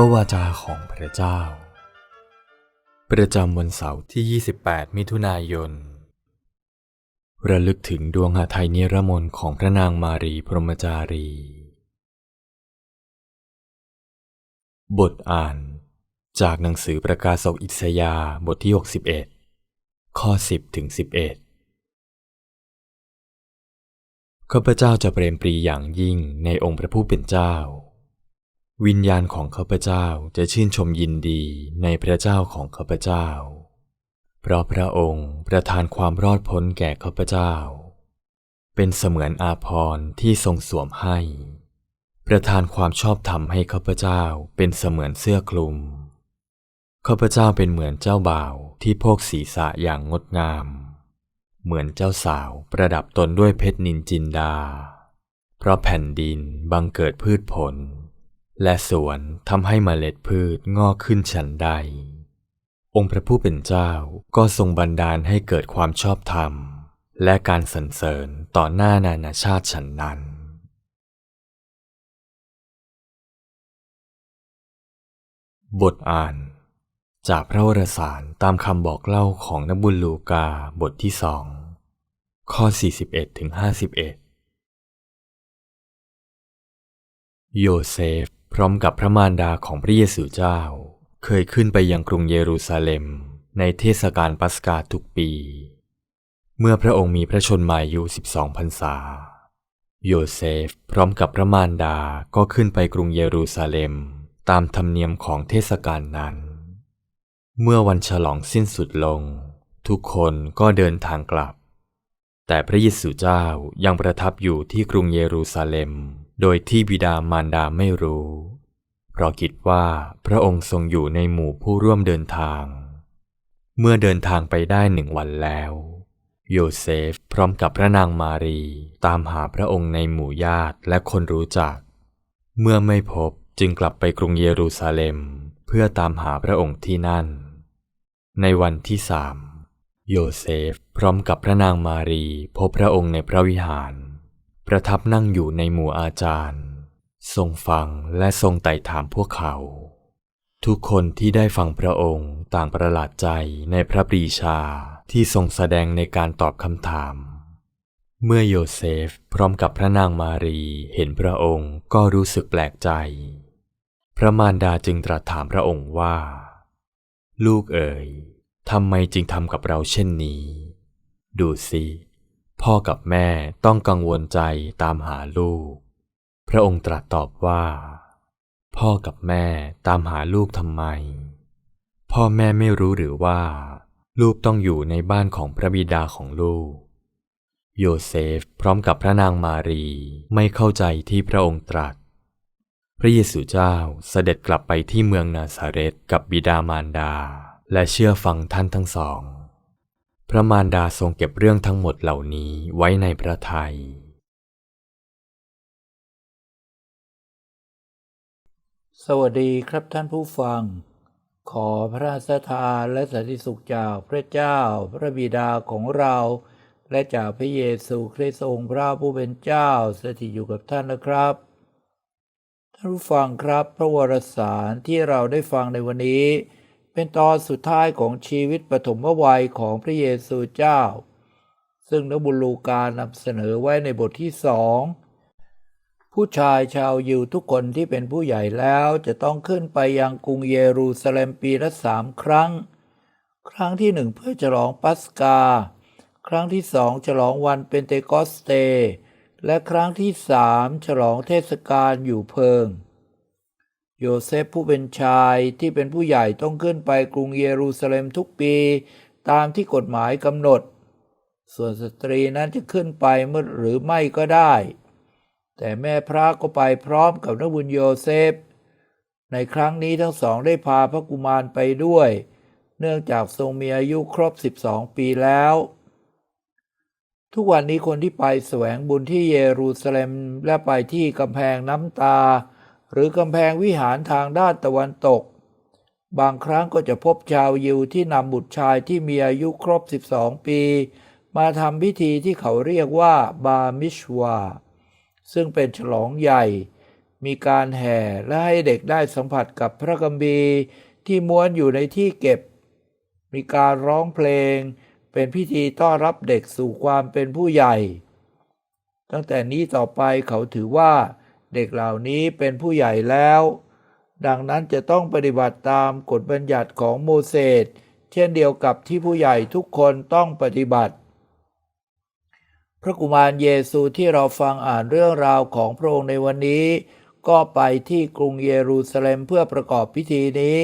พระวาจาของพระเจ้า ประจำวันเสาร์ที่ 28 มิถุนายน ระลึกถึงดวงหาไทยนิรมนของพระนางมารีพรหมจารี บทอ่าน จากหนังสือประกาศกอิสยาบทที่ 61 ข้อ 10 ถึง 11 ข้าพเจ้าจะเปรมปรีอย่างยิ่งในองค์พระผู้เป็นเจ้า วิญญาณของข้าพเจ้าจะชื่นชมยินดีในพระเจ้าของข้าพเจ้า เพราะพระองค์ประทานความรอดพ้นแก่ข้าพเจ้า เป็นเสมือนอาภรณ์ที่ทรงสวมให้ ประทานความชอบธรรมให้ข้าพเจ้าเป็นเสมือนเสื้อคลุม ข้าพเจ้าเป็นเหมือนเจ้าบ่าวที่โพกศีรษะอย่างงดงาม เหมือนเจ้าสาวประดับตนด้วยเพชรนินจินดา เพราะแผ่นดินบังเกิดพืชผล และสวนทำให้เมล็ดพืชงอกขึ้นฉันใด องค์พระผู้เป็นเจ้าก็ทรงบันดาลให้เกิดความชอบธรรม และการสรรเสริญต่อหน้านานาชาติฉันนั้น บทอ่าน จากพระวรสารตามคำบอกเล่าของนบุญลูกาบทที่สองข้อ 41ถึง51 โยเซฟ พร้อมกับพระมารดาของพระเยซูเจ้า เคยขึ้นไปยังกรุงเยรูซาเล็ม ในเทศกาลปัสกาทุกปี เมื่อพระองค์มีพระชนมายุ 12พรรษา โยเซฟพร้อมกับพระมารดาก็ขึ้นไปกรุงเยรูซาเล็ม ตามธรรมเนียมของเทศกาลนั้น เมื่อวันฉลองสิ้นสุดลง ทุกคนก็เดินทางกลับ แต่พระเยซูเจ้ายังประทับอยู่ที่กรุงเยรูซาเล็ม โดยที่บิดามารดาไม่รู้ เพราะคิดว่าพระองค์ทรงอยู่ในหมู่ผู้ร่วมเดินทาง เมื่อเดินทางไปได้หนึ่งวันแล้ว โยเซฟพร้อมกับพระนางมารีตามหาพระองค์ในหมู่ญาติและคนรู้จัก เมื่อไม่พบจึงกลับไปกรุงเยรูซาเล็ม เพื่อตามหาพระองค์ที่นั่น ในวันที่สามโยเซฟพร้อมกับพระนางมารีพบพระองค์ในพระวิหาร ประทับนั่งอยู่ในหมู่อาจารย์ ทรงฟังและทรงไต่ถามพวกเขา ทุกคนที่ได้ฟังพระองค์ต่างประหลาดใจในพระปรีชาที่ทรงแสดงในการตอบคำถาม เมื่อโยเซฟพร้อมกับพระนางมารีเห็นพระองค์ก็รู้สึกแปลกใจ พระมารดาจึงตรัสถามพระองค์ว่า ลูกเอ๋ยทำไมจึงทำกับเราเช่นนี้ ดูสิ พ่อกับแม่ต้องกังวลใจตามหาลูก พระองค์ตรัสตอบว่า พ่อกับแม่ตามหาลูกทำไม พ่อแม่ไม่รู้หรือว่า ลูกต้องอยู่ในบ้านของพระบิดาของลูก โยเซฟพร้อมกับพระนางมารีไม่เข้าใจที่พระองค์ตรัส พระเยซูเจ้าเสด็จกลับไปที่เมืองนาซาเรตกับบิดามารดา และเชื่อฟังท่านทั้งสอง พระมารดาทรงเก็บเรื่องทั้งหมดเหล่านี้ไว้ในพระทัย สวัสดีครับท่านผู้ฟัง ขอพระราชทานและสันติสุขจากพระเจ้าพระบิดาของเรา และจากพระเยซูคริสต์องค์พระผู้เป็นเจ้าสถิตอยู่กับท่านนะครับ ท่านผู้ฟังครับพระวรสารที่เราได้ฟังในวันนี้ เป็นตอนสุดท้ายของชีวิตปฐมวัยของพระเยซูเจ้า ซึ่งนบุลูกานำเสนอไว้ในบทที่สองผู้ชายชาวยิวทุกคนที่เป็นผู้ใหญ่แล้วจะต้องขึ้นไปยังกรุงเยรูซาเล็มปีละสามครั้ง ครั้งที่หนึ่งเพื่อฉลองปัสกา ครั้งที่สองฉลองวันเป็นเตโกสเต และครั้งที่สามฉลองเทศกาลอยู่เพิง โยเซฟผู้เป็นชายที่เป็นผู้ใหญ่ต้องขึ้นไปกรุงเยรูซาเล็มทุกปี ตามที่กฎหมายกำหนด ส่วนสตรีนั้นจะขึ้นไปเมื่อหรือไม่ก็ได้ แต่แม่พระก็ไปพร้อมกับนักบุญโยเซฟ ในครั้งนี้ทั้งสองได้พาพระกุมารไปด้วย เนื่องจากทรงมีอายุครบ 12 ปีแล้ว ทุกวันนี้คนที่ไปแสวงบุญที่เยรูซาเล็มและไปที่กำแพงน้ำตา หรือกำแพงวิหารทางด้านตะวันตก บางครั้งก็จะพบชาวยิวที่นำบุตรชายที่มีอายุครบ 12 ปี มาทำพิธีที่เขาเรียกว่าบามิชวา ซึ่งเป็นฉลองใหญ่ มีการแห่และให้เด็กได้สัมผัสกับพระกัมภีที่ม้วนอยู่ในที่เก็บ มีการร้องเพลง เป็นพิธีต้อนรับเด็กสู่ความเป็นผู้ใหญ่ ตั้งแต่นี้ต่อไปเขาถือว่า เด็กเหล่านี้เป็นผู้ใหญ่แล้ว ดังนั้นจะต้องปฏิบัติตามกฎบัญญัติของโมเสสเช่นเดียวกับที่ผู้ใหญ่ทุกคนต้องปฏิบัติ พระกุมารเยซูที่เราฟังอ่านเรื่องราวของพระองค์ในวันนี้ ก็ไปที่กรุงเยรูซาเล็มเพื่อประกอบพิธีนี้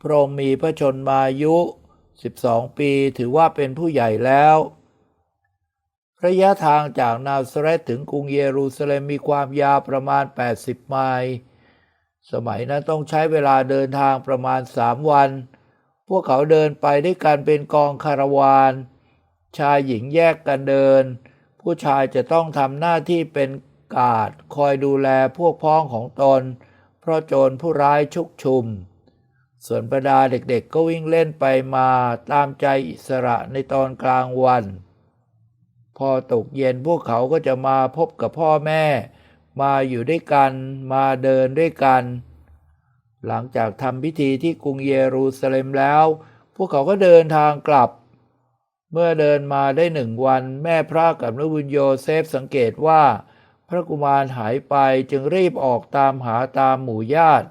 พระองค์มีพระชนมายุ 12 ปีถือว่าเป็นผู้ใหญ่แล้ว ระยะทางจากนาซาเรตถึงกรุงเยรูซาเล็มมีความยาวประมาณ 80 ไมล์สมัยนั้นต้องใช้เวลาเดินทางประมาณสามวัน พวกเขาเดินไปด้วยกันเป็นกองคาราวาน ชายหญิงแยกกันเดิน ผู้ชายจะต้องทำหน้าที่เป็นกาดคอยดูแลพวกพ้องของตน เพราะโจรผู้ร้ายชุกชุม ส่วนบรรดาเด็กๆก็วิ่งเล่นไปมาตามใจอิสระในตอนกลางวัน พอตกเย็นพวกเขาก็จะมาพบกับพ่อแม่ มาอยู่ด้วยกัน มาเดินด้วยกัน หลังจากทำพิธีที่กรุงเยรูซาเล็มแล้ว พวกเขาก็เดินทางกลับ เมื่อเดินมาได้หนึ่งวันแม่พระกับนบุญโยเซฟสังเกตว่า พระกุมารหายไปจึงรีบออกตามหาตามหมู่ญาติ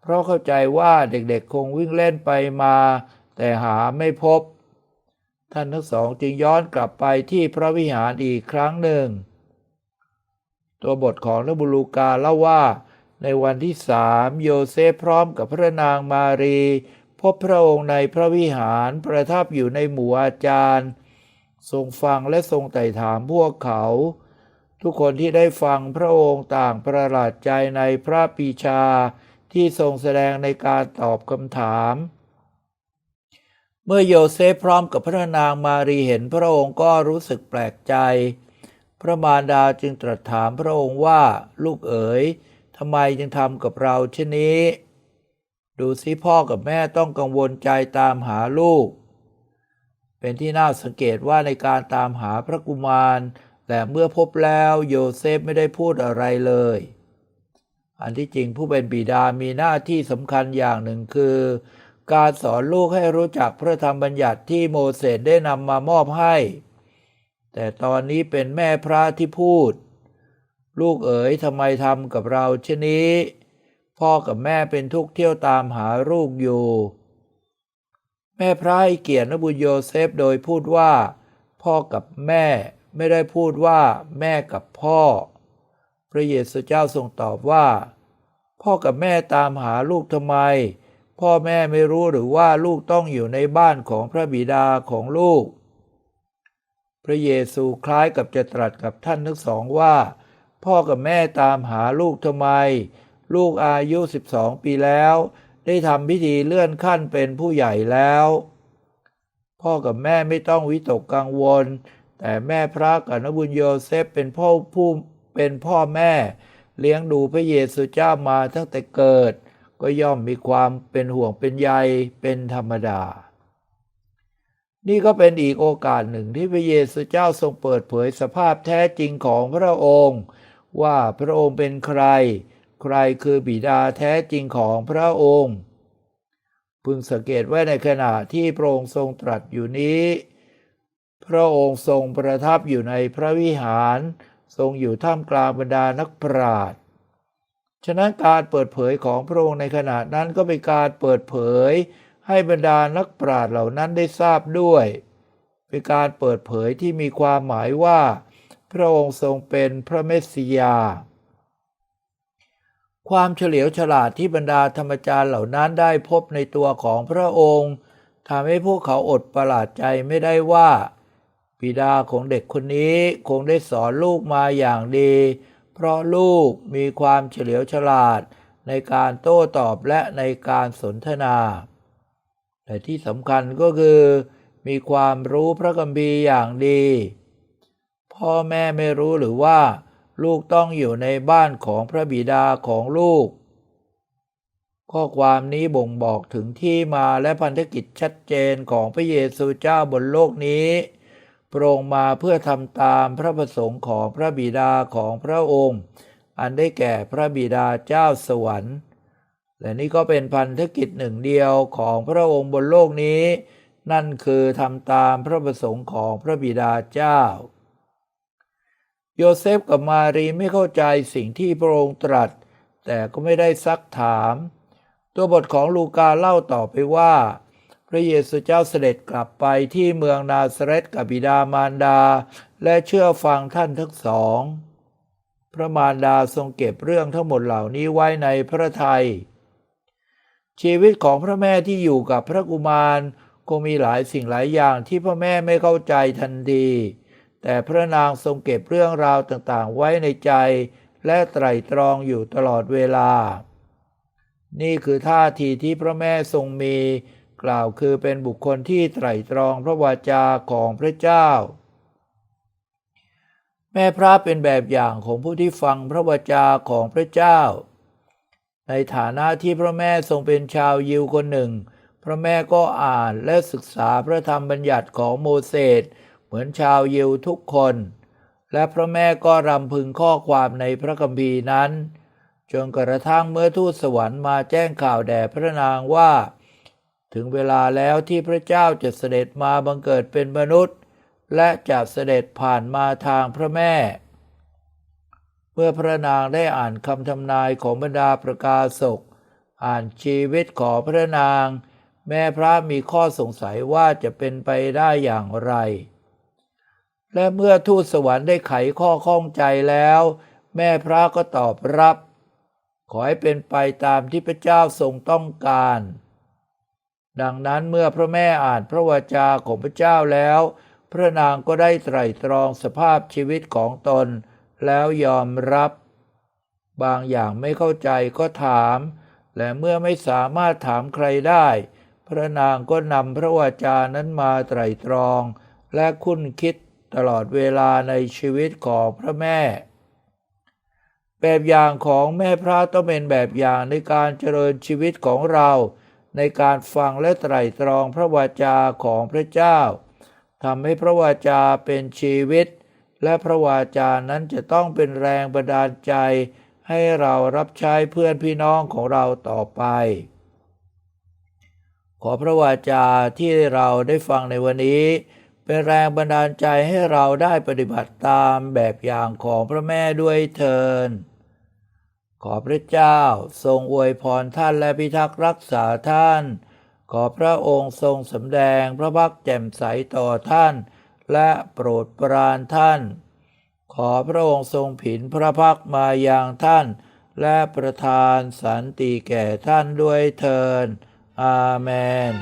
เพราะเข้าใจว่าเด็กๆคงวิ่งเล่นไปมา แต่หาไม่พบ ท่านทั้งสองจึงย้อนกลับไปที่พระวิหารอีกครั้งหนึ่ง ตัวบทของนบุลูกาเล่าว่า ในวันที่สามโยเซฟพร้อมกับพระนางมารี พบพระองค์ในพระวิหารประทับอยู่ในหมู่อาจารย์ ทรงฟังและทรงไต่ถามพวกเขา ทุกคนที่ได้ฟังพระองค์ต่างประหลาดใจในพระปีชาที่ทรงแสดงในการตอบคำถาม มื่อโยเซฟพร้อมกับพระนางมารีเห็นพระองค์ก็รู้สึกแปลกใจ พระมารดาจึงตรัสถามพระองค์ว่าลูกเอ๋ยทำไมจึงทำกับเราเช่นนี้ ดูสิพ่อกับแม่ต้องกังวลใจตามหาลูก เป็นที่น่าสังเกตว่าในการตามหาพระกุมารแต่เมื่อพบแล้วโยเซฟไม่ได้พูดอะไรเลย อันที่จริงผู้เป็นบิดามีหน้าที่สำคัญอย่างหนึ่งคือ การสอนลูกให้รู้จักพระธรรมบัญญัติที่โมเสสได้นำมามอบให้ แต่ตอนนี้เป็นแม่พระที่พูด ลูกเอ๋ยทำไมทำกับเราเช่นนี้ พ่อกับแม่เป็นทุกข์เที่ยวตามหาลูกอยู่ แม่พระให้เกียรตินบุญโยเซฟโดยพูดว่า พ่อกับแม่ไม่ได้พูดว่าแม่กับพ่อ พระเยซูเจ้าทรงตอบว่า พ่อกับแม่ตามหาลูกทำไม พ่อแม่ไม่รู้หรือว่าลูกต้องอยู่ในบ้านของพระบิดาของลูก พระเยซูคล้ายกับจะตรัสกับท่านทั้งสองว่า พ่อกับแม่ตามหาลูกทำไม ลูกอายุ 12 ปีแล้ว ได้ทำพิธีเลื่อนขั้นเป็นผู้ใหญ่แล้ว พ่อกับแม่ไม่ต้องวิตกกังวล แต่แม่พระกับนบุญโยเซฟเป็นพ่อผู้เป็นพ่อแม่ เลี้ยงดูพระเยซูเจ้ามาตั้งแต่เกิด ก็ย่อมมีความเป็นห่วงเป็นใยเป็นธรรมดา นี่ก็เป็นอีกโอกาสหนึ่งที่พระเยซูเจ้าทรงเปิดเผยสภาพแท้จริงของพระองค์ ว่าพระองค์เป็นใคร ใครคือบิดาแท้จริงของพระองค์ พึงสังเกตไว้ในขณะที่พระองค์ทรงตรัสอยู่นี้ พระองค์ทรงประทับอยู่ในพระวิหาร ทรงอยู่ท่ามกลางบรรดานักปราชญ์ ฉะนั้นการเปิดเผยของพระองค์ในขณะนั้นก็เป็นการเปิดเผย ให้บรรดานักปราชญ์เหล่านั้นได้ทราบด้วย เป็นการเปิดเผยที่มีความหมายว่า พระองค์ทรงเป็นพระเมสสิยา ความเฉลียวฉลาดที่บรรดาธรรมจารย์เหล่านั้นได้พบในตัวของพระองค์ทำให้พวกเขาอดประหลาดใจไม่ได้ว่าบิดาของเด็กคนนี้คงได้สอนลูกมาอย่างดี เพราะลูกมีความเฉลียวฉลาดในการโต้ตอบและในการสนทนา แต่ที่สำคัญก็คือ มีความรู้พระคัมภีร์อย่างดี พ่อแม่ไม่รู้หรือว่า ลูกต้องอยู่ในบ้านของพระบิดาของลูก ข้อความนี้บ่งบอกถึงที่มาและพันธกิจชัดเจนของพระเยซูเจ้าบนโลกนี้ โปรงมาเพื่อทำตามพระประสงค์ของพระบิดาของพระองค์ อันได้แก่พระบิดาเจ้าสวรรค์ และนี่ก็เป็นพันธกิจหนึ่งเดียวของพระองค์บนโลกนี้ นั่นคือทำตามพระประสงค์ของพระบิดาเจ้า โยเซฟกับมารีไม่เข้าใจสิ่งที่พระองค์ตรัส แต่ก็ไม่ได้ซักถาม ตัวบทของลูกาเล่าต่อไปว่า พระเยซูเจ้าเสด็จกลับไปที่เมืองนาซาเรตกับบิดามารดา และเชื่อฟังท่านทั้งสอง พระมารดาทรงเก็บเรื่องทั้งหมดเหล่านี้ไว้ในพระทัยชีวิตของพระแม่ที่อยู่กับพระกุมารคงมีหลายสิ่งหลายอย่างที่พระแม่ไม่เข้าใจทันทีแต่พระนางทรงเก็บเรื่องราวต่างๆ ไว้ในใจ และไตร่ตรองอยู่ตลอดเวลา นี่คือท่าทีที่พระแม่ทรงมี กล่าวคือเป็นบุคคลที่ไตรตรองพระวาจาของพระเจ้า แม่พระเป็นแบบอย่างของผู้ที่ฟังพระวจาของพระเจ้า ในฐานะที่พระแม่ทรงเป็นชาวยิวคนหนึ่ง พระแม่ก็อ่านและศึกษาพระธรรมบัญญัติของโมเสสเหมือนชาวยิวทุกคน และพระแม่ก็รำพึงข้อความในพระคัมภีร์นั้นจนกระทั่งเมื่อทูตสวรรค์มาแจ้งข่าวแด่พระนางว่า ถึงเวลาแล้วที่พระเจ้าจะเสด็จมาบังเกิดเป็นมนุษย์ และจะเสด็จผ่านมาทางพระแม่ เมื่อพระนางได้อ่านคำทำนายของบรรดาประกาศก อ่านชีวิตของพระนาง แม่พระมีข้อสงสัยว่าจะเป็นไปได้อย่างไร และเมื่อทูตสวรรค์ได้ไขข้อข้องใจแล้ว แม่พระก็ตอบรับ ขอให้เป็นไปตามที่พระเจ้าทรงต้องการ ดังนั้นเมื่อพระแม่อ่านพระวจาของพระเจ้าแล้ว พระนางก็ได้ไตร่ตรองสภาพชีวิตของตน แล้วยอมรับ บางอย่างไม่เข้าใจก็ถาม และเมื่อไม่สามารถถามใครได้ พระนางก็นำพระวจานั้นมาไตร่ตรอง และคุ้นคิดตลอดเวลาในชีวิตของพระแม่ แบบอย่างของแม่พระต้องเป็นแบบอย่างในการเจริญชีวิตของเรา ในการฟังและไตร่ตรองพระวจาของพระเจ้าทำให้พระวจาเป็นชีวิต และพระวาจานั้นจะต้องเป็นแรงบันดาลใจ ให้เรารับใช้เพื่อนพี่น้องของเราต่อไป ขอพระวาจาที่เราได้ฟังในวันนี้ เป็นแรงบันดาลใจให้เราได้ปฏิบัติตามแบบอย่างของพระแม่ด้วยเทิน ขอพระเจ้าทรงอวยพรท่านและพิทักษ์รักษาท่าน ขอพระองค์ทรงสำแดงพระพักแจ่มใสต่อท่าน และโปรดปรานท่าน ขอพระองค์ทรงผินพระพักมาอยังท่าน และประทานสันติแก่ท่านด้วยเทินอาเมน